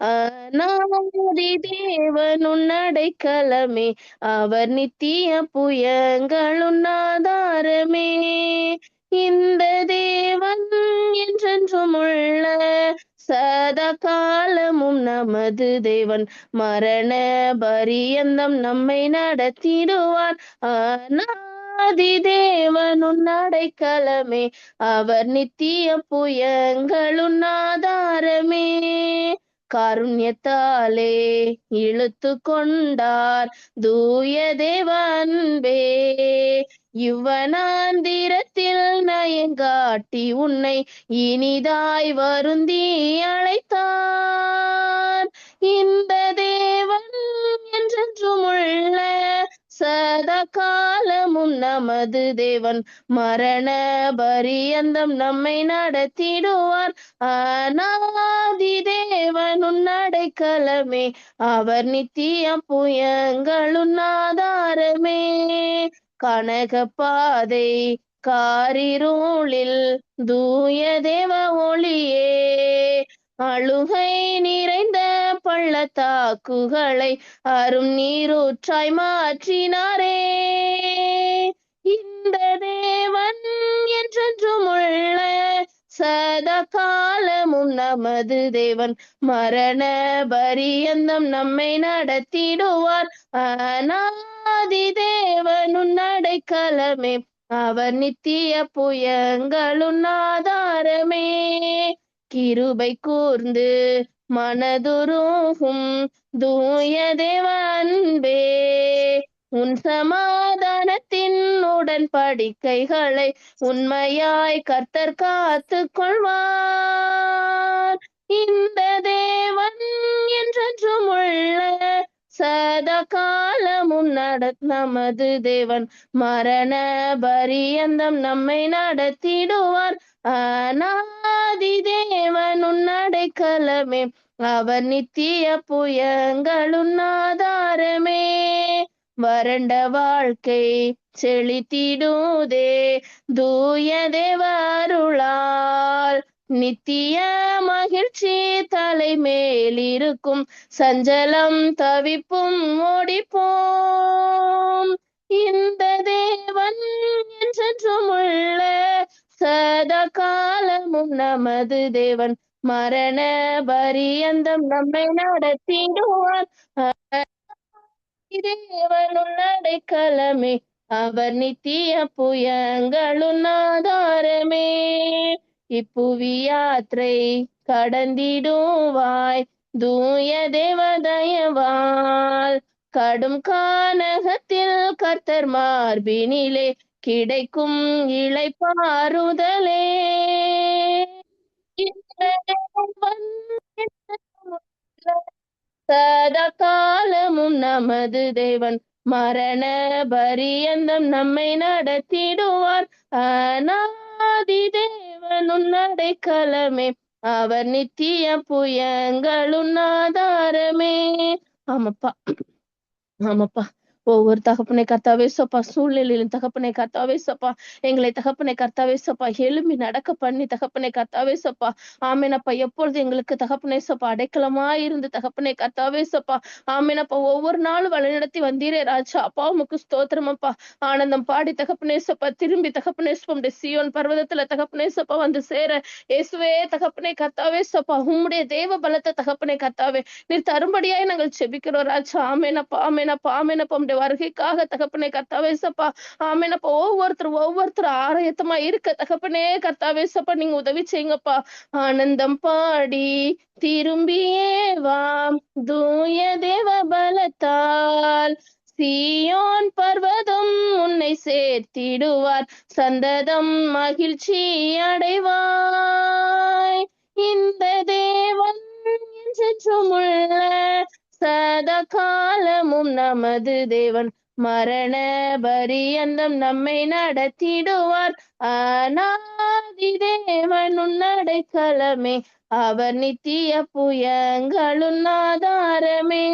அநாதி தேவனுன் அடைக்கலமே அவர் நித்திய புயங்களுன் ஆதாரமே இந்த தேவன் என்றென்றும் உள்ள சதா காலமும் நமது தேவன். மரண பரியந்தம் நம்மை நடத்திடுவார் அநாதி தேவனுன் அடைக்கலமே அவர் நித்திய புயங்களுன் ஆதாரமே காருண்யத்தாலே இழுத்து கொண்டார் தூய தேவன்பே. யுவனாந்திரத்தில் நயங்காட்டி உன்னை இனிதாய் வருந்தி அழைத்தார். இந்த தேவன் என்றென்றும் உள்ள சதா காலமும் நமது தேவன். மரண பரியந்தம் நம்மை நடத்திடுவார். அநாதி தேவனுன் அடைக்கலமே. அவர் நித்திய புயங்களுன் ஆதாரமே. கனக பாதை காரிருளில் தூய தேவ ஒளியே. அழுகை நிறைந்த பள்ளத்தாக்குகளை அரும் நீரூற்றாய் மாற்றினாரே. இந்த தேவன் என்றென்றும் உள்ள சதா காலமும் நமது தேவன். மரண பரியந்தம் நம்மை நடத்திடுவார். அநாதி தேவனுன் நடைக்கலமே அவர் நித்திய புயங்களுன் ஆதாரமே. கிருபை கூர்ந்து மனதுருகும் தூய தேவன்பே உன் சமாதானத்தின் உடன்படிக்கைகளை உண்மையாய் கர்த்தர் காத்து கொள்வார் இந்த தேவன் என்றென்றும் உள்ள சதா காலமும் நட நமது தேவன் மரண பரியந்தம் நம்மை நடத்திடுவார். அநாதி தேவன் உன்னடைக்கலமே அவர் நித்திய புயங்களும் ஆதாரமே. வறண்ட வாழ்க்கை செழித்திடுதே தூய தேவருளால் நித்திய மகிழ்ச்சி தலைமேல் இருக்கும் சஞ்சலம் தவிப்பும் ஓடிப்போம் இந்த தேவன் என்றென்றும் உள்ள சதா காலமும் நமது தேவன். மரண பரியந்தம் நம்மை நடத்திடுவார். தேவனுள் அடைக்கலமே அவர் நித்திய புயங்களும் ஆதாரமே இப்புவி யாத்திரை கடந்திடுவாய் தூய தேவதயவால். கடும் கானகத்தில் கர்த்தர் மார்பினிலே கிடைக்கும் இளைப்பாறுதலே. சதா காலமும் நமது தேவன் மரண பரியந்தம் நம்மை நடத்திடுவார். அநாதி நுண்ணடை களமே அவர் நித்திய புயங்களும் ஆதாரமே. ஆமாப்பா. ஆமாப்பா. ஒவ்வொரு தகப்பனை கர்த்தாவே சொப்பா. சூழ்நிலையிலும் தகப்பனை கர்த்தாவே சொப்பா. எங்களை தகப்பனை கர்த்தாவே சொப்பா. எழும்பி நடக்க பண்ணி தகப்பனை கர்த்தாவே சொப்பா. ஆமேனப்பா எப்பொழுது எங்களுக்கு தகப்பனை சொப்பா? அடைக்கலமா இருந்து தகப்பனை கர்த்தாவே சொப்பா. ஆமேனப்பா ஒவ்வொரு நாளும் வழிநடத்தி வந்தீரே ராஜா. அப்பா உமக்கு ஸ்தோத்திரமப்பா ஆனந்தம் பாடி தகப்பனே சொப்பா. திரும்பி தகப்பனே சப்பா. சியோன் பர்வதத்துல தகப்பனே சொப்பா. வந்து சேர. இயேசுவே தகப்பனை கர்த்தாவே சொப்பா. உம்முடைய தேவ பலத்தை தகப்பனை கர்த்தாவே. நீர் தரும்படியாய் நாங்கள் செபிக்கிறோம் ராஜா. ஆமேனப்பா ஆமேனப்பா ஆமேனப்பா உம்முடைய வருகைக்காக தகப்பனே கர்த்தாவே சப்பா. ஆமேனப்பா ஒவ்வொருத்தர் ஒவ்வொருத்தர் ஆரோயத்தமா இருக்க. தகப்பனே கர்த்தாவே சப்பா நீங்க உதவி செய்யுங்கப்பா. ஆனந்தம் பாடி திரும்பியே வாம் தூய தேவ பலத்தால் சியோன் பர்வதம் உன்னை சேர்த்திடுவார். சந்ததம் மகிழ்ச்சி அடைவாய். இந்த தேவன் என்றென்றும் உள்ள சதா காலமும் நமது தேவன். மரண பரியந்தம் நம்மை நடத்திடுவார். அநாதி தேவன் உன்னடைக்கலமே அவர் நித்திய புயங்களும் ஆதாரமே.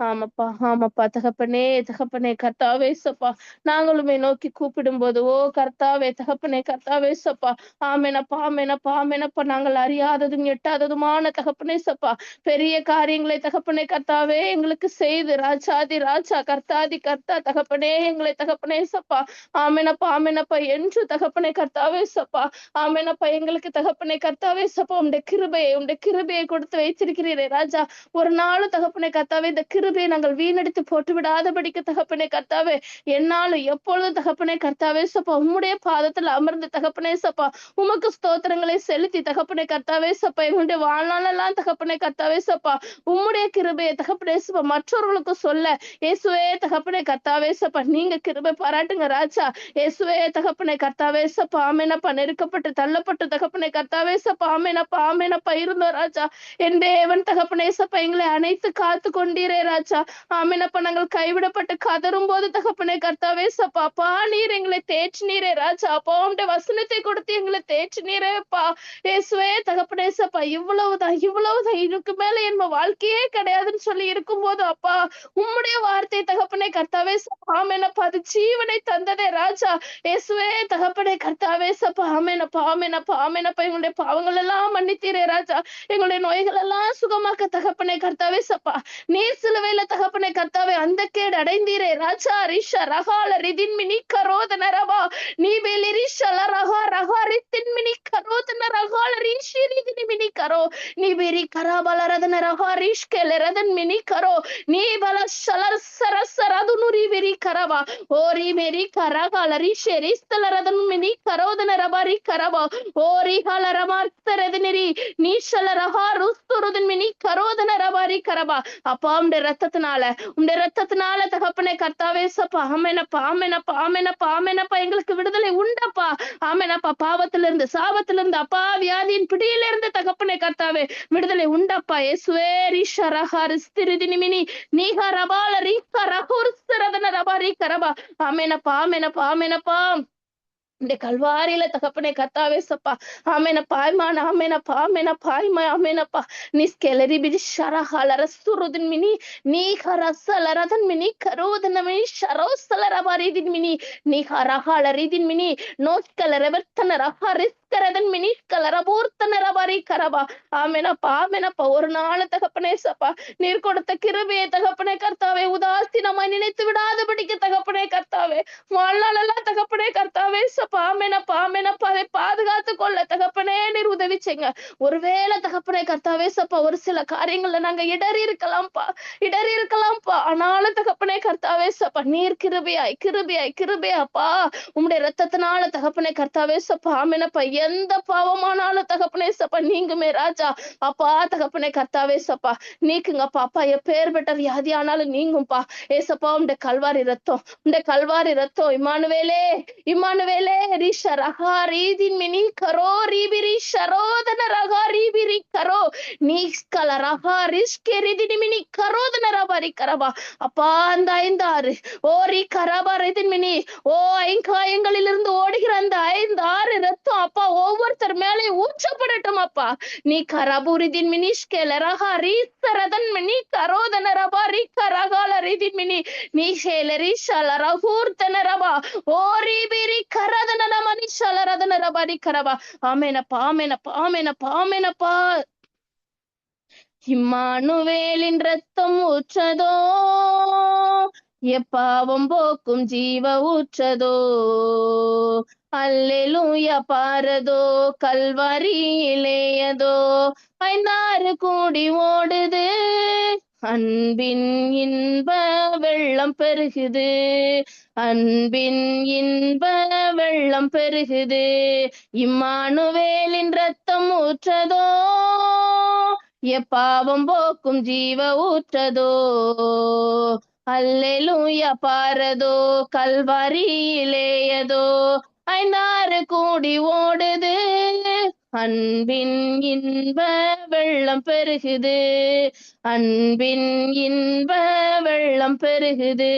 ஆமாப்பா ஆமாப்பா. தகப்பனே தகப்பனே கர்த்தாவே சப்பா. நாங்களுமே நோக்கி கூப்பிடும் போது ஓ கர்த்தாவே தகப்பனே கர்த்தாவே சப்பா. ஆமேனப்பா ஆமேனப்பா ஆமேனப்பா. நாங்கள் அறியாததும் எட்டாததுமான தகப்பனே சப்பா. பெரிய காரியங்களை தகப்பனே கர்த்தாவே எங்களுக்கு செய்து. ராஜாதி ராஜா கர்த்தாதி கர்த்தா தகப்பனே எங்களை தகப்பனே சப்பா. ஆமேனப்பா ஆமேனப்பா. என்று தகப்பனே கர்த்தாவே சப்பா. ஆமேனப்பா எங்களுக்கு தகப்பனே கர்த்தாவே சப்பா. உடைய கிருபையை உடைய கிருபையை கொடுத்து வைத்திருக்கிறீரே ராஜா. ஒரு நாளும் தகப்பனே கர்த்தாவே இந்த கிருபையை நாங்கள் வீணடித்து போட்டு விடாதபடிக்கு தகப்பனே கர்த்தாவே. என்னாலும் எப்பொழுதும் தகப்பனே கர்த்தாவே சப்பா உம்முடைய பாதத்தில் அமர்ந்து தகப்பனே சப்பா. உமக்கு ஸ்தோத்திரங்களை செலுத்தி தகப்பனே கர்த்தாவே சப்பா. எங்களுடைய வாழ்நாளெல்லாம் தகப்பனே கர்த்தாவே சப்பா. உம்முடைய கிருபையை தகப்பனே சப்பா மற்றவர்களுக்கு சொல்ல. இயேசுவே தகப்பனே கர்த்தாவே சப்பா. நீங்க கிருபை பாராட்டுங்க ராஜா. இயேசுவே தகப்பனே கர்த்தாவே சப்பா. ஆமேனப்பா. நெருக்கப்பட்டு தள்ளப்பட்டு தகப்பனே கர்த்தாவே சப்பா. ஆமேனப்பா ஆமேனப்பா. இருந்தோம் ராஜா. என் தேவன் தகப்பனே சப்பா. எங்களை அனைத்து காத்து கொண்டீரே ராஜா. ஆமேனப்பா நாங்கள் கைவிடப்பட்டு கதரும் போது தகப்பனே கர்த்தாவே சப்பாப்பா நீர் எங்களை தேய்ச்சி நீரே ராஜா. அப்பா உடைய வசனத்தை கொடுத்து எங்களை தேய்ச்சி தேய்ச்சினீரேப்பா ஏசுவே தகப்பனே சப்பா இவ்வளவுதான் இவ்வளவுதான். இதுக்கு மேல என் வாழ்க்கையே கிடையாதுன்னு சொல்லி இருக்கும் போது அப்பா உம்முடைய வார்த்தை தகப்பனே கர்த்தாவே சப்பா ஆமேனப்பா அது ஜீவனை தந்ததே ராஜா. ஏசுவே தகப்பனே கர்த்தாவே சப்பா ஆமேனப்பா ஆமேனப்பா ஆமேனப்பா எங்களுடைய பாவங்கள் எல்லாம் மன்னித்தீரே ராஜா. எங்களுடைய நோய்கள் எல்லாம் சுகமாக்க தகப்பனே கர்த்தாவே சப்பா நீர் கத்தாவே தகப்பனை கத்தாவே அந்த கேடு அடைந்தீரே. ராஜா ரிஷா ரகால ரிதின்மினி கரோதன ரவா. நீ வேலி ரிஷல ரகா ரகா ரித்தின்மினி கரோதன ரகால ரிஷி ரிதினிமினி கரோ. நீ வேரி கராபல ரதன ரகா ரிஷ் கேல ரதன் மினி கரோ. நீ பல சலர் சரச ரதுனு ரி வெரி கரவா. ஓ ரி மேரி கரகால ரி ஷெரிஸ்தல ரதன் மினி கரோதன ரபா கரவா. ஓ ரி ஹல ரமார்த்த ரதினரி நீ சல ரகா ருஸ் மினி கரோதன ரபாரி கரபா. அப்பா உடைய ரத்தத்தினால உடைய ரத்தத்தினால தகப்பனே கர்த்தாவே சப்பா ஆமேனப்பா ஆமேனப்பா ஆமேனப்பா ஆமேனப்பா. எங்களுக்கு விடுதலை உண்டப்பா. ஆமேனப்பா பாவத்திலிருந்து சாபத்திலிருந்து அப்பா வியாதியின் பிடியிலிருந்து தகப்பனே கர்த்தாவே விடுதலை உண்டப்பா. ஏசுவே ரிஷ ரஹா ரிஸ்திருதி நிமினி நீஹா ரபால ரீகா ரபா ரீ கரபா. ஆமேனப்பா ஆமேனப்பா ஆமேனப்பா. இந்த கல்வாரியில தகப்பனே கத்தாவே சப்பா. ஆமேனப்பா ஆய்மான ஆமேனப்பா ஆமேனப்பா ஆய்மா ஆமேனப்பா நிஸ்கெலரி பிடி ஷரஹால ரசுருதின் மினி நீ ஹரசல ரதன் மினி கரோதன மினி ஷரோசல ரபாரிதின் மினி நீ ஹரஹால ரிதின் மினி நோக்கல ரெவர்த்தன ரஹா ரிஸ்கரதன் மினி கலரபூர்த்தன ரபாரி கரபா ஆமேனப்பா ஆமேனப்பா ஒரு நாள் தகப்பனே சப்பா நீர் கொடுத்த கிருபையை தகப்பனே கர்த்தாவே உதாசீனமாய் நினைத்து விடாதபடிக்கு தகப்பனே கர்த்தாவே. வாழ்நாளெல்லாம் தகப்பனே கர்த்தாவே சப்பா ஆமேனப்பா ஆமேனப்பா அதை பாதுகாத்து கொள்ள தகப்பனே நீர் உதவி செய்யுங்க. ஒருவேளை தகப்பனே கர்த்தாவே சப்பா ஒரு சில காரியங்கள்ல நாங்க இடறி இருக்கலாம்ப்பா. இடறி இருக்கலாம்ப்பா. ஆனாலும் தகப்பனே கர்த்தாவே சப்பா நீர் கிருபையாய் கிருபியாய் கிருபையாப்பா. உம்முடைய ரத்தத்தினால தகப்பனே கர்த்தாவே சப்பா ஆமேனப்பா எந்த பாவமானாலும் தகப்பனே சப்பா நீங்குமே ராஜா. அப்பா தகப்பனே கர்த்தாவே சப்பா. நீக்குங்கப்பா அப்பா எப்பேற்பட்ட வியாதி ஆனாலும் நீங்கும்பா. ஏசப்பா உண்ட கல்வாரி ரத்தம் உண்ட கல்வாரி ரத்தம் இமானுவேலே இமானுவேலே ரிஷ ரகா ரீதின் மினி கரோ ரீபிரி ஷரோதன ரகா ரீபிரி கரோ. நீஸ்கல ரகா ரிஷ்கே ரீதின் மினி கரோதன ரபாரி கரபா. அப்பா அந்த ஐந்தாறு. ஓ ரீ கரபா ரீதின் மினி. ஓ ஐங்காயங்களிலிருந்து ஓடுகிற அந்த ஐந்து ஆறு ரத்தம் கர்த்தர் மேலே ஊற்றப்படட்டும் அப்பா நீ கரபுரிதின் மினி ரகா ரீசரதன் மினி கரோதன ரபா ரீ கரகால ரீதின் மினி. நீ சேலரி ரீஷால ரகூர்த்தன ரபா ஓ ரீபிரி கரதன நமனி ஷலரதன ரபா ரீ கரபா ஆமேனப்பா ஆமேனப்பா ஆமேனப்பா ஆமேனப்பா. இம்மானுவேலின் ரத்தம் ஊற்றதோ எப்பாவம் போக்கும் ஜீவ ஊற்றதோ அல்லேலூயா பாரதோ? கல்வாரி இளையதோ ஐந்தாறு கூடி ஓடுது. அன்பின் இன்ப வெள்ளம் பெருகுது. அன்பின் இன்ப வெள்ளம் பெருகுது. இம்மானுவேலின் ரத்தம் ஊற்றதோ? எப்பாவம் போக்கும் ஜீவ ஊற்றதோ அல்லேலூயா பாரதோ கல்வாரியிலேயதோ ஐந்தாறு கூடி ஓடுது. அன்பின் இன்ப வெள்ளம் பெருகுது. அன்பின் இன்ப வெள்ளம் பெருகுது.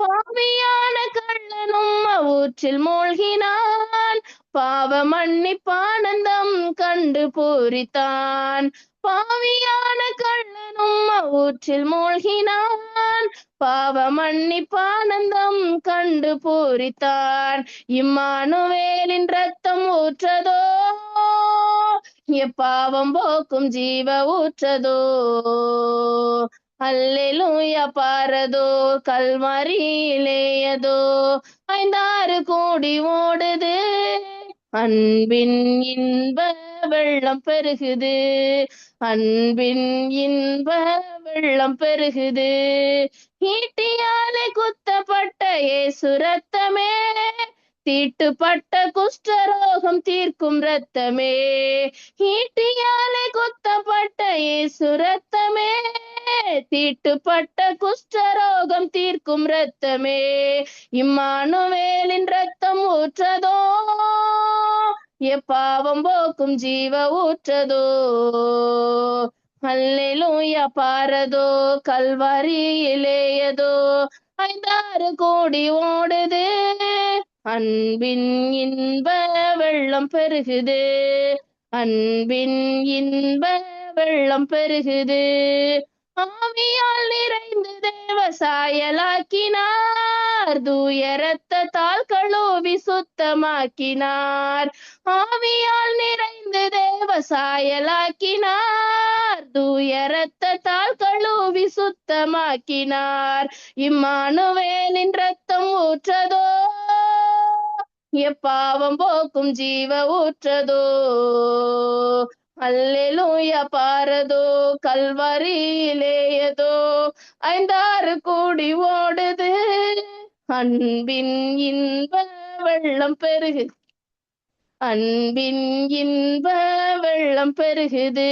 பாவியான கள்ளனும் ஊற்றில் மூழ்கினான். பாவ மன்னிப்பானந்தம் கண்டு பூரித்தான். பாவியான கள்ளனும் ஊற்றில் மூழ்கினான். பாவ மன்னிப்பானந்தம் கண்டு பூரித்தான். இம்மானுவேலின் ரத்தம் ஊற்றதோ? எப்பாவம் போக்கும் ஜீவ ஊற்றதோ? அல்லேலூயா பாரதோ? கல்மறியிலேயதோ ஐந்தாறு கோடி ஓடுது. அன்பின் இன்ப வெள்ளம் பெருகுது. அன்பின் இன்ப வெள்ளம் பெருகுது. ஈட்டியாலே குத்தப்பட்ட ஏசு ரத்தமே தீட்டுப்பட்ட குஷ்டரோகம் தீர்க்கும் ரத்தமே ஈட்டியாலே குத்தப்பட்ட இயேசு ரத்தமே தீட்டுப்பட்ட குஷ்டரோகம் தீர்க்கும் ரத்தமே இம்மானுவேலின் ரத்தம் ஊற்றதோ. எப்பாவம் போக்கும் ஜீவ ஊற்றதோ அல்லேலூயா பாரதோ? கல்வாரியிலேயதோ? ஐந்தாறு கோடி ஓடுது. அன்பின் இன்ப வெள்ளம் பெருகுது. அன்பின் இன்ப வெள்ளம் பெருகுது. ஆவியால் நிறைந்து தேவ சாயலாக்கினார் தூய ரத்தத்தால் கழுவி சுத்தமாக்கினார் ஆவியால் நிறைந்து தேவ சாயலாக்கினார் தூய ரத்தத்தால் கழுவி சுத்தமாக்கினார் இம்மானுவேலின் ரத்தம் ஊற்றதோ? எப்பாவம் போக்கும் ஜீவ ஊற்றதோ? அல்லேலூயா பாரதோ கல்வரியிலேயதோ ஐந்தாறு கோடி ஓடுது. அன்பின் இன்ப வெள்ளம் பெருகு அன்பின் இன்ப வெள்ளம் பெருகுது.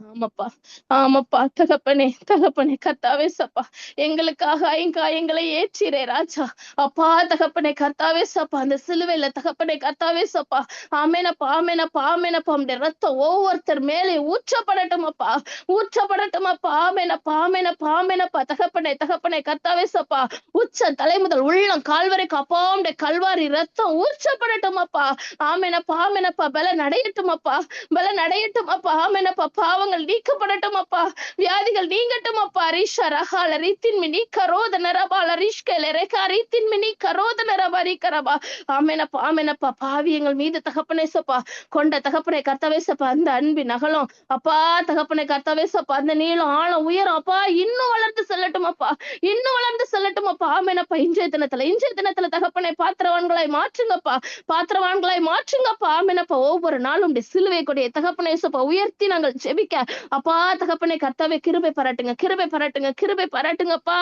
ஆமாப்பா. ஆமாப்பா. தகப்பனே தகப்பனே கத்தாவே சப்பா. எங்களுக்காக ஐங்காயங்களை ஏற்றிரே ராஜா. அப்பா தகப்பனே கத்தாவே சப்பா. அந்த சிலுவையில தகப்பனே கத்தாவே சப்பா. ஆமேனப்பா ஆமேனப்பா ஆமேனப்பா. அந்த ரத்தம் ஒவ்வொருத்தர் மேலே ஊற்றப்படட்டும் அப்பா ஊற்றப்படட்டும் அப்பா ஆமேனப்பா ஆமேனப்பா ஆமேனப்பா. தகப்பனே தகப்பனே கத்தாவே சப்பா. உச்ச தலை முதல் உள்ளம் கால்வரைக்கு அப்பா கல்வாரி ரத்தம் ஊற்றப்படட்டும் அப்பா ஆமேனப்பா ஆமேனப்பா. பல நடையட்டும் அப்பா பல நடையட்டும் அப்பா ஆமேனப்பா பாவங்கள் நீக்கப்படட்டும் அப்பா. வியாதிகள் நீங்கட்டும் அப்பா ரிஷா ரகால ரீத்தின் மினி கரோத நரபால ரிஷ்கல ரேகா ரீத்தின் மினி கரோத நரபா ரீக்கரபா ஆமேனப்பா ஆமேனப்பா. பாவியங்கள் மீது தகப்பனேசப்பா கொண்ட தகப்பனை கர்த்தவேசப்பா அந்த அன்பின் அகலம். அப்பா தகப்பனை கர்த்தவேசப்பா அந்த நீளம் ஆழம் உயரம் அப்பா இன்னும் வளர்ந்து செல்லட்டும். அப்பா இன்னும் வளர்ந்து செல்லட்டும் அப்பா ஆமேனப்பா இன்றைய தினத்துல. இன்றைய தினத்துல தகப்பனை பாத்திரவான்களாய் மாற்றுங்கப்பா. பாத்திரவான்களாய் மாற்றுங்கப்பா. ஆமேனப்பா ஒவ்வொரு நாளும் சிலுவை சிலுவை தகப்பனை தகப்பனேசப்பா உயர்த்தி நாங்கள் ஜெபிக்க அப்பா தகப்பனை கர்த்தாவே கிருபை பாராட்டுங்க கிருபை பாராட்டுங்க கிருபை பாராட்டுங்கப்பா.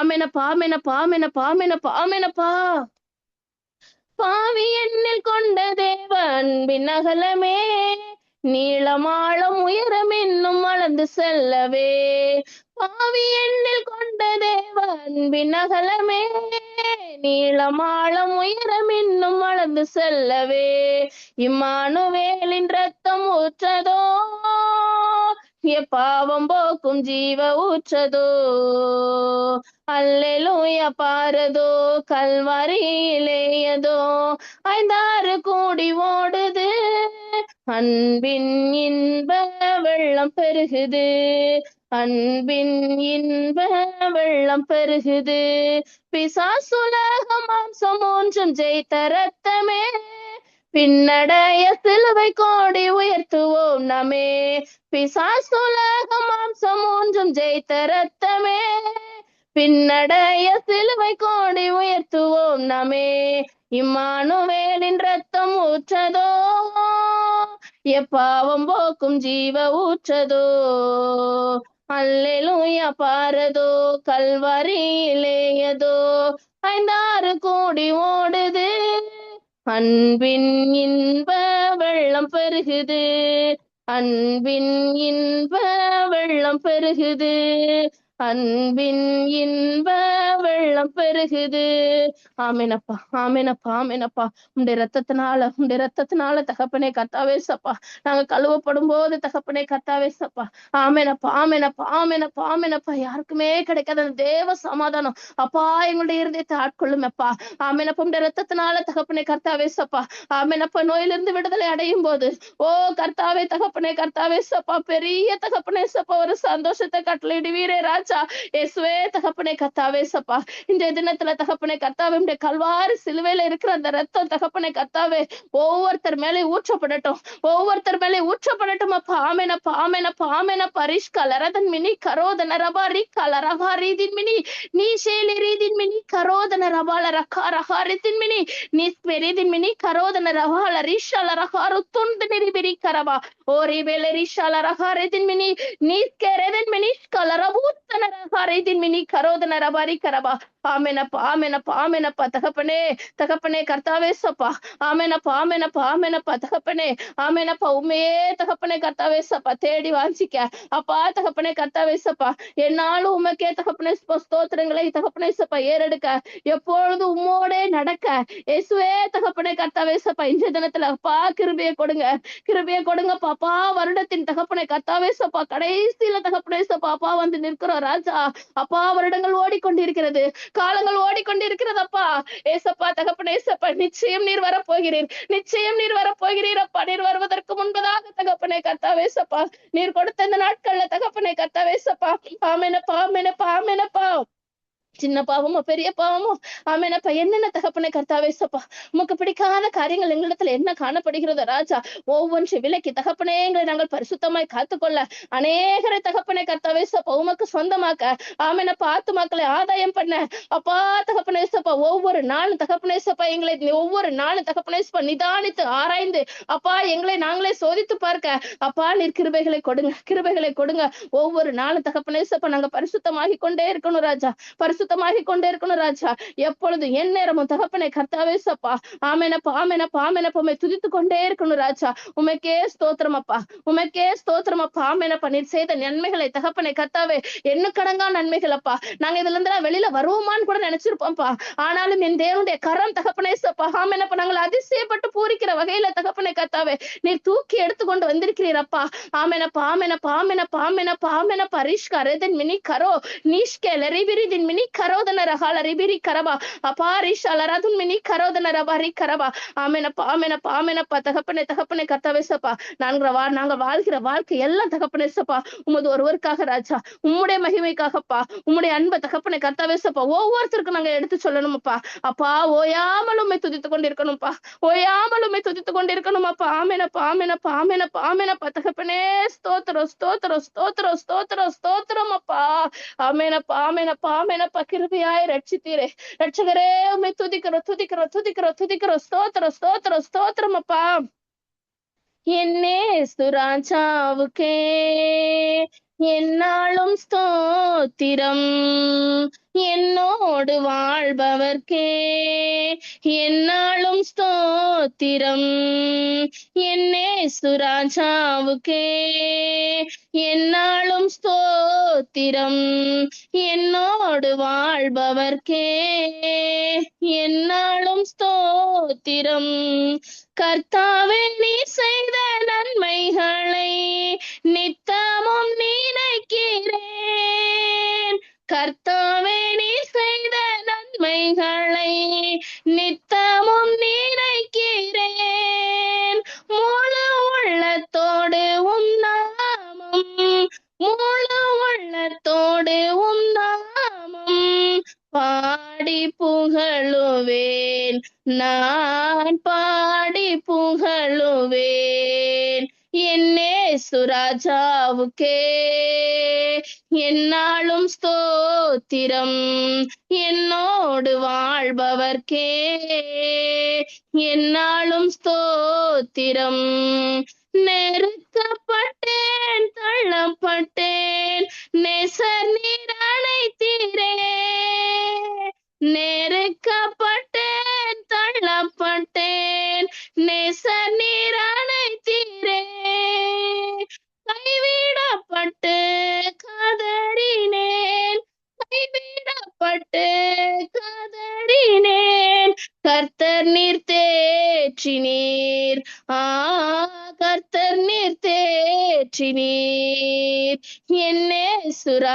ஆமேனப்பா ஆமேனப்பா ஆமேனப்பா ஆமேனப்பா ஆமேனப்பா பாவி எண்ணில் கொண்ட தேவன் பின்னகலமே நீளமாளம் உயரம் என்னும் வளர்ந்து செல்லவே. பாவி எண்ணில் கொண்ட தேவ அன்பின் அகலமே. நீளமாளம் உயரம் இன்னும் வளர்ந்து செல்லவே. இம்மானுவேலின் ரத்தம் ஊற்றதோ? பாவம் போக்கும் ஜீவ ஊற்றதோ? அல்லேலூயா பாரதோ? கல்வாரியிலேயதோ ஐந்தாறு கூடி ஓடுது. அன்பின் இன்ப வெள்ளம் பெருகுது. அன்பின் இன்ப வெள்ளம் பெருகுது. பிசாசுலக மாம்சம் ஒன்றும் ஜெயித்த ரத்தமே பின்னடைய சிலுவை கோடி உயர்த்துவோம் நமே பிசாசுலக மாம்சம் ஒன்றும் ஜெயித்த ரத்தமே பின்னடைய சிலுவை கோடி உயர்த்துவோம் நமே இம்மானுவேலின் ரத்தம் ஊற்றதோ? எப்பாவம் போக்கும் ஜீவ ஊற்றதோ? அல்லேலூயா பாரதோ? கல்வரியிலேயதோ ஐந்தாறு கோடி ஓடுது. அன்பின் இன்ப வெள்ளம் பெருகுது. அன்பின் இன்ப வெள்ளம் பெருகுது. அன்பின் இன்ப வெள்ளம் பெருகுது. ஆமேனப்பா ஆமேனப்பா ஆமேனப்பா. உடைய ரத்தத்தினால உடைய ரத்தத்தினால தகப்பனே கத்தாவே சப்பா. நாங்க கழுவப்படும் போது தகப்பனே கத்தாவே சப்பா. ஆமேனப்பா ஆமேனப்பா ஆமேனப்பா ஆமேனப்பா. யாருக்குமே கிடைக்காத அந்த தேவ சமாதானம். அப்பா எங்களுடைய இருதயத்தை ஆட்கொள்ளுமப்பா. ஆமேனப்பா உடைய ரத்தத்தினால தகப்பனே கர்த்தாவே சப்பா. ஆமேனப்பா நோயிலிருந்து விடுதலை அடையும் போது ஓ கர்த்தாவே தகப்பனே கர்த்தாவே சப்பா. பெரிய தகப்பனே சப்பா. ஒரு சந்தோஷத்தை கட்டளையிடுவீரே ராஜா. இயேசுவே தகப்பனை கர்த்தாவே சப்பா இந்த தினத்துல தகப்பனை கர்த்தாவே உடைய கல்வாறு சிலுவையில இருக்கிற அந்த ரத்தம் தகப்பனை கர்த்தாவே ஒவ்வொருத்தர் மேலே ஊற்றப்படட்டும். ஒவ்வொருத்தர் மேலே ஊற்றப்படட்டும் அப்பா. ஆமேனப்பா ஆமேனப்பா ஆமேனப்பா ரிஷ் கலரதன் மினி கரோதன ரபா ரி கலரகா ரீதின் மினி நீ சேலி ரீதின் மினி கரோதன ரபால ரகா ரகா ரிதின் மினி நீ ஸ்மெரிதின் மினி கரோதன ரபால ரிஷால ரகா ருத்துண்டு நிரிபிரி கரவா ஓ ரிபெல ரிஷால ரகா ரிதின் மினி நீ கேரதன் மினி கலரபூத்த ரகா ரிதின் மினி கரோதன ரபாரி கரபா ஆமேனப்பா ஆமேனப்பா ஆமேனப்பா தகப்பனே தகப்பனே கர்த்தாவே சப்பா. ஆமேனப்பா ஆமேனப்பா ஆமேனப்பா தகப்பனே. ஆமேனப்பா உண்மையே தகப்பனே கர்த்தாவே சப்பா. தேடி வாஞ்சிக்க. அப்பா தகப்பனே கர்த்தாவே சப்பா. என்னாலும் உமக்கே தகப்பனே ஸ்தோத்திரங்களை தகப்பனே சப்பா ஏறெடுக்க. எப்பொழுது உம்மோடே நடக்க. இயேசுவே தகப்பனே கர்த்தாவே சப்பா. இந்த தினத்துல அப்பா கிருபையை கொடுங்க. கிருபையை கொடுங்க பாப்பா வருடத்தின் தகப்பனை கர்த்தாவே சப்பா. கடைசியில தகப்பனே சப்பா. அப்பா வந்து நிற்கிறோம் ராஜா. அப்பா வருடங்கள் ஓடிக்கொண்டிருக்கிறது. காலங்கள் ஓடிக்கொண்டிருக்கிறதப்பா. ஏசப்பா தகப்பன் ஏசப்பா நிச்சயம் நீர் வரப்போகிறீர். நிச்சயம் நீர் வரப்போகிறீர் அப்பா. நீர் வருவதற்கு முன்பதாக தகப்பனை கத்தா வேசப்பா நீர் கொடுத்த இந்த நாட்கள்ல தகப்பனை கத்தா வேசப்பா ஆமெனப்பா ஆமெனப்பா ஆமெனப்பா. சின்ன பாவமோ பெரிய பாவமோ ஆமேனப்பா என்னென்ன தகப்பனை கர்த்தாவே சப்பா? உமக்கு பிடிக்காத காரியங்கள் எங்களிடத்துல என்ன காணப்படுகிறதோ ராஜா? ஒவ்வொன்று விலைக்கு தகப்பனே எங்களை நாங்கள் பரிசுத்தமாய் காத்துக்கொள்ள அநேகரை தகப்பனை கர்த்தாவே சப்பா. உமக்கு சொந்தமாக்க ஆமேனப்பா ஆத்துமாக்களை ஆதாயம் பண்ண. அப்பா தகப்பனே சப்பா ஒவ்வொரு நாளும் தகப்பனே சப்பா எங்களை ஒவ்வொரு நாளும் தகப்பனே சப்பா நிதானித்து ஆராய்ந்து அப்பா எங்களை நாங்களே சோதித்து பார்க்க. அப்பா நீர் கிருபைகளை கொடுங்க கிருபைகளை கொடுங்க. ஒவ்வொரு நாளும் தகப்பனே சப்பா நாங்க பரிசுத்தமாகி கொண்டே இருக்கணும் ராஜா. பரிசு பரிசுத்தமாகி கொண்டே இருக்கணும் ராஜா. எப்பொழுது என் நேரமும் தகப்பனை கர்த்தாவே சப்பா. ஆமெனப்பா ஆமெனப்பா ஆமெனப்பா உண்மை துதித்து கொண்டே இருக்கணும் ராஜா. உமைக்கே ஸ்தோத்திரம் அப்பா. உமைக்கே ஸ்தோத்திரம் அப்பா. ஆமெனப்பா நீர் செய்த நன்மைகளை தகப்பனை கர்த்தாவே என்ன கடங்கா நன்மைகள் அப்பா. நாங்க இதுல இருந்து வெளியில வருவோமான்னு கூட நினைச்சிருப்போம்ப்பா ஆனாலும் என் தேவனுடைய கரம் தகப்பனே சப்பா. ஆமெனப்பா நாங்கள் அதிசயப்பட்டு பூரிக்கிற வகையில தகப்பனை கர்த்தாவே நீர் தூக்கி எடுத்துக்கொண்டு வந்திருக்கிறீர் அப்பா. ஆமெனப்பா ஆமெனப்பா ஆமெனப்பா ஆமெனப்பா ஆமெனப்பா. ரிஷ்கா ரெதன் மினி கரோ நீஷ்கே லரிவிரிதின் மினி கரோதன ரகால ரிபிரி கரபா. அபாரிஷ் அலராதுன் மினி கரோதன ரபாரி கரபா. ஆமெனப்பா பாமென பாமெனப்பா தகப்பனே தகப்பனே கர்த்தவேசப்பா நாங்கிற வா நாங்க வாழ்கிற வாழ்க்கை எல்லாம் தகப்பனேசப்பா உமது ஒருவருக்காக ராஜா. உம்முடைய மகிமைக்காகப்பா. உம்முடைய அன்பை தகப்பனை கர்த்தவேசப்பா ஒவ்வொருத்தருக்கும் நாங்க எடுத்து சொல்லணுமப்பா. அப்பா ஓயாமலுமே துதித்து கொண்டிருக்கணும்ப்பா ஓயாமலுமே துதித்து கொண்டிருக்கணுமாப்பா. ஆமெனப்பா பாமென ஆமெனப்பா ஆமெனப்பா. தகப்பனே ஸ்தோத்திரம் ஸ்தோத்திரம் ஸ்தோத்திரம் ஸ்தோத்திரம் ஸ்தோத்திரம் அப்பா. ஆமேனப்பா ஆமேனப்பா ஆமேனப்பா. கிருபியாய் ரட்சித்தீரே ரட்சகரே உண்மை துதிக்கிறோம் துதிக்கிறோம் துதிக்கிறோம் துதிக்கிறோம். ஸ்தோத்திரம் ஸ்தோத்திரம் ஸ்தோத்திரம் அப்பா. என்னே சுராஜாவுக்கே. என்னாலும் ஸ்தோத்திரம். என்னோடு வாழ்பவர்க்கே என்னாலும் ஸ்தோத்திரம். என்னே சுராஜாவுக்கே என்னாலும் ஸ்தோத்திரம். என்னோடு வாழ்பவர்க்கே என்னாலும் ஸ்தோத்திரம். கர்த்தாவே நீ செய்த நன்மைகளை நித்தமும் நீ நினைக்கிறேன். கர்த்தாவே நீ செய்த நன்மைகளை நித்தமும் நினைக்கிறேன். முழு உள்ளத்தோடு உம் நாமம் முழு உள்ளத்தோடு உம் நாமம் பாடி புகழுவேன். நான் பாடி புகழுவேன். என்னே சுராஜாவுக்கே ஸ்தோத்திரம்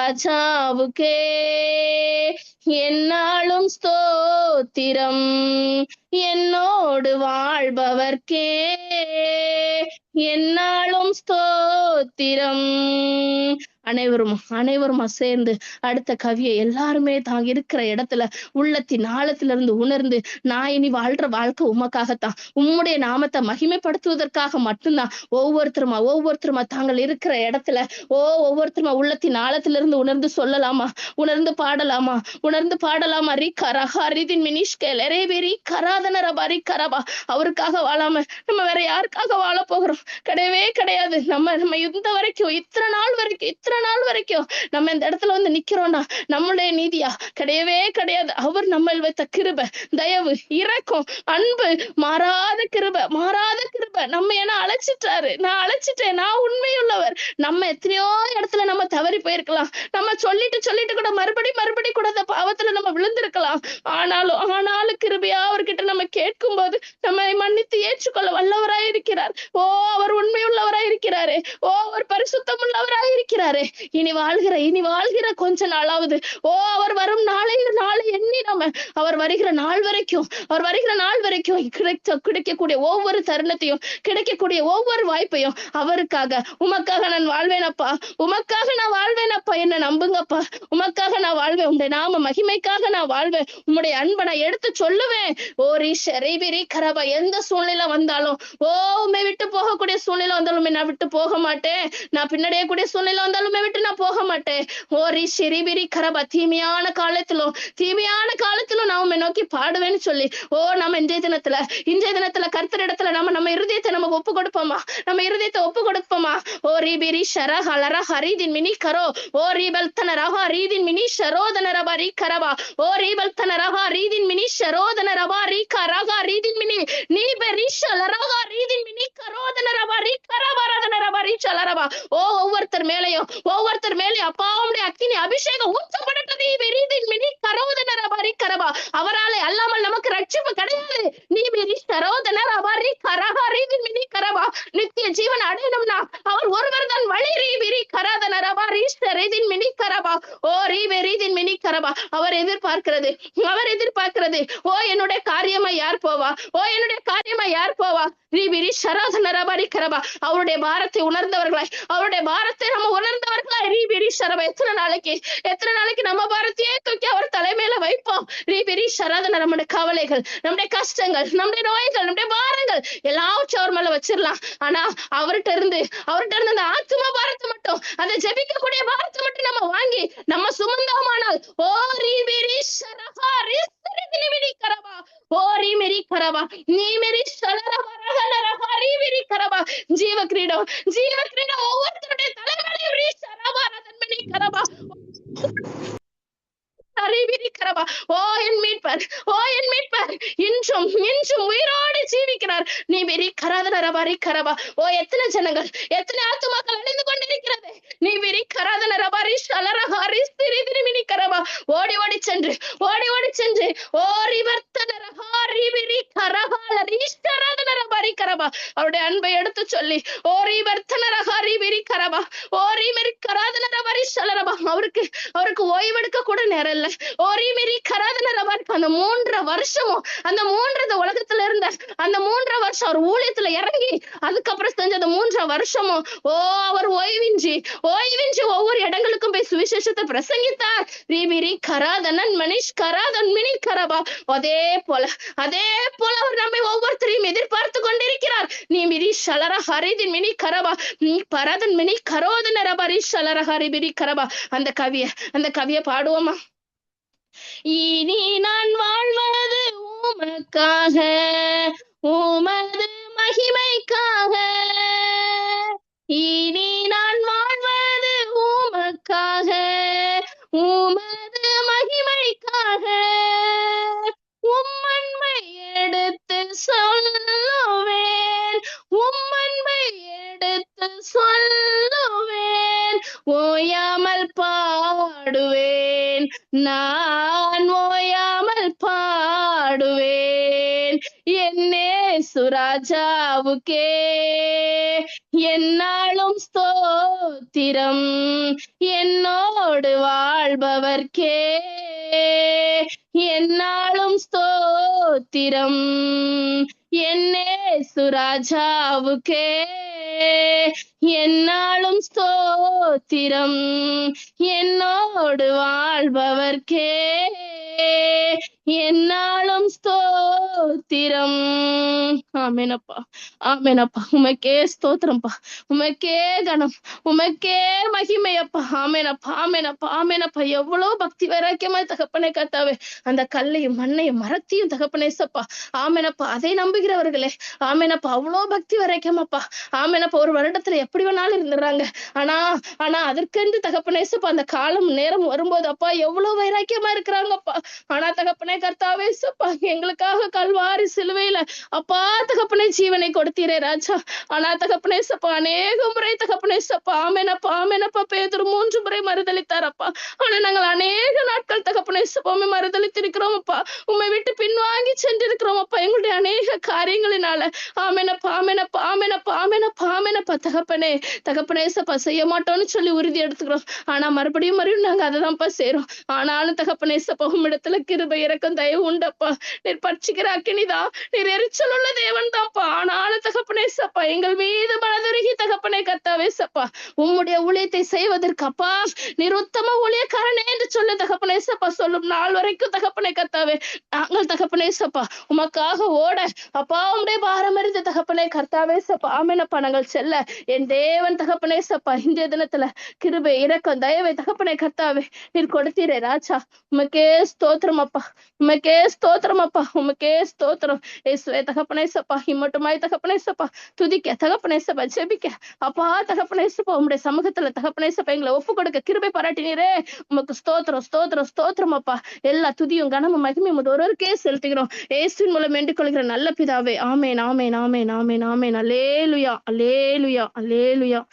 ராஜாவுக்கே. என்னாலும் ஸ்தோத்திரம். அனைவருமா சேர்ந்து அடுத்த கவியை எல்லாருமே தாங்க இருக்கிற இடத்துல உள்ளத்தின் ஆழத்திலிருந்து உணர்ந்து நான் இனி வாழ்ற வாழ்க்கை உமக்காகத்தான். உம்முடைய நாமத்தை மகிமைப்படுத்துவதற்காக மட்டும்தான் ஒவ்வொருத்தருமா ஒவ்வொருத்தருமா தாங்கள் இருக்கிற இடத்துல ஓ ஒவ்வொருத்தருமா உள்ளத்தின் ஆழத்திலிருந்து உணர்ந்து சொல்லலாமா? உணர்ந்து பாடலாமா? உணர்ந்து பாடலாமா? ரி கரஹா ரிதின் மினிஷ்கேல் எரேபெரி கராதன ரபாரி கரபா அவருக்காக வாழாம நம்ம வேற யாருக்காக வாழ போகிறோம்? கிடையவே கிடையாது. நம்ம நம்ம இந்த வரைக்கும் இத்தனை நாள் வரைக்கும் இத்தனை நாள் வரைக்கும் நம்ம இந்த இடத்துல வந்து நிக்கிறோம்னா நம்மளுடைய நீதியா? கிடையவே கிடையாது. அவர் நம்ம வைத்த கிருப தயவு இரக்கம் அன்பு மாறாத கிருப மாறாத கிருப. நம்ம என்ன அழைச்சிட்டாரு. நான் அழைச்சிட்டேன். நான் உண்மையுள்ளவர். நம்ம எத்தனையோ இடத்துல நம்ம தவறி போயிருக்கலாம். நம்ம சொல்லிட்டு சொல்லிட்டு கூட மறுபடி மறுபடி கூட அந்த பாவத்துல நம்ம விழுந்திருக்கலாம். ஆனாலும் ஆனாலும் கிருபையா அவர்கிட்ட நம்ம கேட்கும் போது நம்மை மன்னித்து ஏற்றுக்கொள்ள வல்லவராய் இருக்கிறார். ஓ அவர் உண்மையுள்ளவராய் இருக்கிறாரு. ஓ அவர் பரிசுத்தம் உள்ளவராய் இருக்கிறாரு. இனி வாழ் வாழ்கிற இனி வாழ்கிற கொஞ்ச நாளாவது. ஓ அவர் வரும் நாளை நாளை எண்ணி நம்ம அவர் வருகிற நாள் வரைக்கும் அவர் வருகிற நாள் வரைக்கும் கிடைக்க கிடைக்கக்கூடிய ஒவ்வொரு தருணத்தையும் கிடைக்கக்கூடிய ஒவ்வொரு வாய்ப்பையும் அவருக்காக உமக்காக நான் வாழ்வேனப்பா. உமக்காக நான் வாழ்வேனப்பா என்ன நம்புங்கப்பா. உமக்காக நான் வாழ்வேன். உங்களுடைய நாம மகிமைக்காக நான் வாழ்வேன். உம்முடைய அன்பை நான் எடுத்து சொல்லுவேன். ஓ ரீஷரி விரி கரபா எந்த சூழ்நிலை வந்தாலும் ஓ உண்மை விட்டு போகக்கூடிய சூழ்நிலை வந்தாலுமே நான் விட்டு போக மாட்டேன். நான் பின்னடைய கூடிய சூழ்நிலை வந்தாலுமே விட்டு நான் போக மாட்டேன் ஓரி சிறிபிரி கரபா தீமையான காலத்திலும் தீமையான காலத்திலும் நான் உண்மை நோக்கி பாடுவேன்னு சொல்லி ஓ நம்ம இன்றைய தினத்துல இன்றைய தினத்துல கர்த்தர் இடத்துல நம்ம நம்ம இருதயத்தை நம்ம ஒப்பு கொடுப்போமா? நம்ம இருதயத்தை ஒப்பு கொடுப்போமா? ஓ ரீபிரி ஷர ஹலர ஹரிதின் மினி கரோ ஓ ரீபல் தன ரஹா ரீதின் மினி ஷரோதன ரபா ரீ கரபா ஓ ரீபல் தன ரஹா ரீதின் மினி ஷரோதன ரபா ரீ கரகா ரீதின் மினி நீ பெரி ஷலரகா ரீதின் மினி கரோதன ரபா ரீ கரபரதன ரபா ரீ ஷலரபா ஓ ஒவ்வொருத்தர் மேலையும் ஒவ்வொருத்தர் மேலையும் அப்பாவுடைய அக்கினி அபிஷேகம் ஊற்றப்பட்டது வெறிதின் மினி சரோதனர் அபாரி கரபா அல்லாமல் நமக்கு ரட்சிப்பு கிடையாது. நீ மினி ஷரோதன ரபா ரீ கரகா மினி கரபா நித்திய ஜீவன் அடையணும்னா அவர் ஒருவர் தான் வழி ரீ விரி கராதன ரபா ரீதின் மினி கரபா ஓ ரீ ரீதின் மினி கரபா அவர் எதிர்பார்க்கிறது. அவர் எதிர்பார்க்கிறது. ஓ என்னுடைய காரியமா யார் போவா? ஓ என்னுடைய காரியமா யார் போவா? ரீபிரி சரோதனர் அபாரி கரபா அவருடைய பாரத்தை உணர்ந்தவர்களாய் அவருடைய பாரத்தை நம்ம உணர்ந்தவர்களாய் ரீபிரி சரவா. எத்தனை நாளைக்கு? எத்தனை நாளைக்கு நம்ம பாரத்தையே தூக்கி அவர் தலைமையில வைப்போம். ரீபிரி ஷராதன நம்முடைய கவலைகள் நம்முடைய கஷ்டங்கள் நம்முடைய நோய்கள் நம்முடைய பாரங்கள் எல்லாவற்றும் அவர் மேல வச்சிடலாம் ஆனா அவர்கிட்ட இருந்து அவர்கிட்ட இருந்து அந்த ஆத்ம பாரத்தை மட்டும் அந்த ஜெபிக்கக்கூடிய பாரத்தை மட்டும் நம்ம வாங்கி நம்ம சுமந்தோமானால் ஓ ரீபிரி ஷரபா ரீஸ்தரிதினிமினி கரபா ஓ ரீமெரி கரபா நீ மெரி ஷலரபா ரீமெரி கரபா ஜீவ கிரீடம் ஜீவ கிரீடம் ஒவ்வொருத்தருடைய தலைமையிலும் ரீ ஷரபா ரதன்மணி கரபா அறிவிரி கரபா ஓ என் மீட்பர் ஓ என் மீட்பர் இன்றும் இன்றும் உயிரோடு இருக்கிறார் நீ வெறி கராதன ரபாரி கரபா ஓ எத்தனை ஜனங்கள் எத்தனை ஆத்துமாக்கள் அழிந்து கொண்டிருக்கிறது. நீ வெறி கராதன ரபாரி ஷலரஹாரி சிறி திருமினி கரபா ஓடி ஓடி சென்று ஓடி ஓடி சென்று. ஓ ரிவர்த்தன ரஹாரி விரி கரஹாலரி ரீஷ்டராதன ரபாரி கரபா அவருடைய அன்பை எடுத்து சொல்லி ஓ ரிவர்த்தன ரஹாரி விரி கரபா ஓ ரிமெரி கராதன ரபாரி ஷலரபா அவருக்கு அவருக்கு ஓய்வெடுக்க கூட நேரம் இல்ல ஓரி மெரி கராதன ரபாருக்கு அந்த மூன்றரை வருஷமும் அந்த மூன்றது உலகத்துல இருந்த அந்த மூன்றரை வருஷம் அவர் ஊழியத்துல இறங்கி அதுக்கப்புறம் செஞ்ச அந்த மூன்று வருஷமும் ஓ அவர் ஓய்வின்றி ஓய்வின்றி ஒவ்வொரு இடங்களுக்கும் போய் சுவிசேஷத்தை பிரசங்கித்தார். ரீபிரி கராதனன் மனிஷ் கராதன் மினி கரபா. அதே போல அதே போல அவர் நம்மை ஒவ்வொருத்தரையும் எதிர்பார்த்து கொண்டிருக்கிறார். நீ மிரி ஷலர ஹரிதின் மினி கரபா. நீ பரதன் மினி கரோதன ரபரி ஷலர ஹரிபிரி கரபா. அந்த கவிய அந்த கவிய பாடுவோமா? இனி நான் வாழ்வது உமக்காக உமது மகிமைக்காக. இனி நான் வாழ்வது உமக்காக உமது மகிமைக்காக. உம்மன்மை எடுத்து சொல்லுவேன் உம்மன்மை எடுத்து சொல்லுவேன். ஓயாமல் பாடுவேன் நான் ராஜாவுக்கே. என்னாலும் ஸ்தோத்திரம். என்னோடு வாழ்பவர்க்கே. என்னாலும் ஸ்தோத்திரம். என்னே சுராஜாவுக்கே? என்னாலும் ஸ்தோத்திரம். என்னோடு வாழ்பவர்க்கே? என்னாலும் ஸ்தோத்திரம். ஆமேனப்பா ஆமேனப்பா. உமக்கே ஸ்தோத்திரம்ப்பா உமக்கே கணம் உமக்கே மகிமையப்பா. ஆமேனப்பா ஆமேனப்பா ஆமேனப்பா. எவ்வளவு பக்தி வைராக்கியமா தகப்பனை கத்தாவே. அந்த கல்லையும் மண்ணையும் மரத்தையும் தகப்பனேசப்பா ஆமேனப்பா. அதை நம்புகிறவர்களே. ஆமேனப்பா அவ்வளோ பக்தி வரைக்கமாப்பா. ஆமேனப்பா ஒரு வருடத்துல எப்படி வேணாலும் இருந்துடுறாங்க. ஆனா ஆனா அதற்கென்று தகப்பனேசப்பா அந்த காலம் நேரம் வரும்போது அப்பா எவ்வளவு வைராக்கியமா இருக்கிறாங்கப்பா. ஆனா தகப்பனே கர்த்தாவே சப்பா எங்களுக்காக கல்வாரி சிலுவையில அப்பா தகப்பனே ஜீவனை கொடுத்தீரே ராஜா. ஆனா தகப்பனே சப்பா அநேக முறை தகப்பனே சப்பா ஆமேனப்பா ஆமேனப்பா பேதர் மூன்று முறை மறுதளித்தாரப்பா ஆனா நாங்கள் அநேக நாட்கள் தகப்பனே சப்பா உண்மை மறுதளித்திருக்கிறோம் அப்பா. உண்மை விட்டு பின்வாங்கி சென்றிருக்கிறோம் அப்பா. எங்களுடைய அநேக காரியங்களினால. ஆமேனப்பா ஆமேனப்பா ஆமேனப்பா பாமென ஆமேனப்பா. தகப்பனே தகப்பனே சப்பா செய்ய மாட்டோம்னு சொல்லி உறுதி எடுத்துக்கிறோம். ஆனா மறுபடியும் மறுபடியும் நாங்க அதை தான்ப்பா செய்யறோம் ஆனாலும் தகப்பனே சப்பா உம்மிடத்துல கிருபை இறக்கம் தயவு உண்டப்பா. நீர் பட்சிக்கிற அக்கினிதான். நீர் எரிச்சல் உள்ள தேவன் தான்ப்பா ஆனாலும் தகப்பனே சப்பா எங்கள் மீது மனதுருகி தகப்பனை கத்தாவே சப்பா. உம்முடைய ஊழியத்தை செய்வதற்கு அப்பா நீர் உத்தம ஊழியக்காரனே என்று சொல்ல தகப்பனே சப்பா. சொல்லும் நாள் வரைக்கும் தகப்பனை கத்தாவே நாங்கள் தகப்பனே சப்பா. உமக்காக ஓட அப்பா உம்முடைய பாரம் அறிந்த தகப்பனே கர்த்தாவே சப்பா. ஆமேனப்பா நாங்கள் செல்ல. என் தேவன் தகப்பனே சப்பா. இந்திய தினத்துல கிருபை இறக்கம் தயவை தகப்பனை கர்த்தாவே நீர் கொடுத்தீரே ராஜா. உமக்கே ஸ்தோத்திரம் அப்பா. உமக்கே ஸ்தோத்திரம் அப்பா. உமக்கே ஸ்தோத்திரம். ஏசுவே தகப்பனே சப்பா. இம்மட்டுமாய் தகப்பனே சப்பா. துதிக்க தகப்பனே சப்பா. ஜெபிக்க. அப்பா தகப்பனேசு சப்பா உம்முடைய சமூகத்துல தகப்பனேசப்பா எங்களை ஒப்பு கொடுக்க கிருபை பாராட்டினீரே. உமக்கு ஸ்தோத்திரம் ஸ்தோத்திரம் ஸ்தோத்திரம் அப்பா. எல்லா துதியும் கனமும் மகிமையும் ஒரு கேஸ் செலுத்துகிறோம். ஏசுவின் மூலம் வேண்டிக் கொள்கிற நல்ல பிதாவே. ஆமேன் ஆமேன் ஆமேன் ஆமேன் ஆமேன். அலேலுயா அலேலுயா அலேலுயா